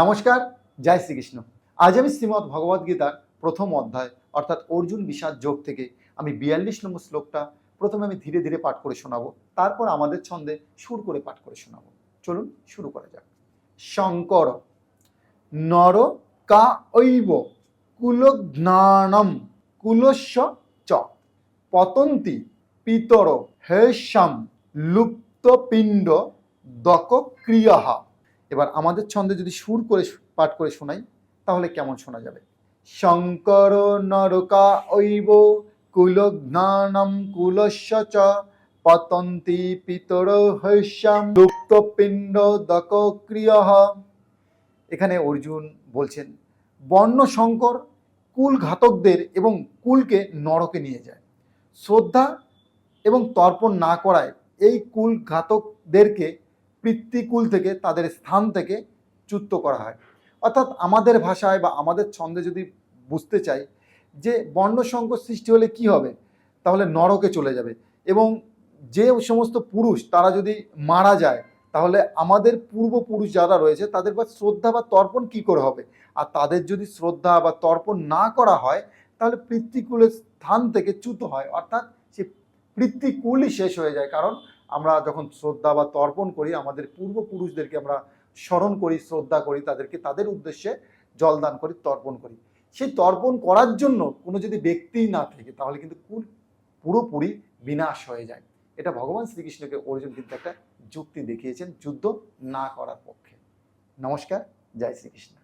নমস্কার, জয় শ্রীকৃষ্ণ। আজ আমি শ্রীমৎ ভগবদ গীতার প্রথম অধ্যায়, অর্থাৎ অর্জুন বিষাদ যোগ থেকে আমি বিয়াল্লিশ নম্বর শ্লোকটা প্রথমে আমি ধীরে ধীরে পাঠ করে শোনাবো, তারপর আমাদের ছন্দে সুর করে পাঠ করে শোনাবো। চলুন শুরু করা যাক। শঙ্কর, নর কা ঐব কুলজ্ঞানম কুলস্য চ। পতন্তি পিতর হেশাম লুপ্তপিণ্ড দক ক্রিয়াহা এবার আমাদের ছন্দে যদি সুর করে পাঠ করে শোনাই, তাহলে কেমন শোনা যাবে? শঙ্কর নরকা ঐব কুলজ্ঞানম কুলস্য চ পতন্তি পিতর হৈশ্যাম লুপ্তপিণ্ড দক ক্রিয়াহ এখানে অর্জুন বলছেন, বর্ণ শঙ্কর কুল ঘাতকদের এবং কুলকে নরকে নিয়ে যায়। শ্রদ্ধা এবং তর্পণ না করায় এই কুল ঘাতকদেরকে পিতৃকুল থেকে, তাদের স্থান থেকে চ্যুত করা হয়। অর্থাৎ আমাদের ভাষায় বা আমাদের ছন্দে যদি বুঝতে চাই যে বর্ণসংকর সৃষ্টি হলে কি হবে, তাহলে নরকে চলে যাবে। এবং যে সমস্ত পুরুষ তারা যদি মারা যায়, তাহলে আমাদের পূর্বপুরুষ যারা রয়েছে, তাদের বা শ্রদ্ধা বা তর্পণ কি করে হবে? আর তাদের যদি শ্রদ্ধা বা তর্পণ না করা হয়, তাহলে পিতৃকুলের স্থান থেকে চ্যুত হয়। অর্থাৎ সে পিতৃকুলই শেষ হয়ে যায়। কারণ আমরা যখন শ্রদ্ধা বা তর্পণ করি, আমাদের পূর্বপুরুষদেরকে আমরা স্মরণ করি, শ্রদ্ধা করি, তাদেরকে তাদের উদ্দেশ্যে জলদান করি, তর্পণ করি। সেই তর্পণ করার জন্য কোনো যদি ব্যক্তি না থাকে, তাহলে কিন্তু পুরোপুরি বিনাশ হয়ে যায়। এটা ভগবান শ্রীকৃষ্ণকে অর্জুন কিন্তু একটা যুক্তি দেখিয়েছেন, যুদ্ধ না করার পক্ষে। নমস্কার, জয় শ্রীকৃষ্ণ।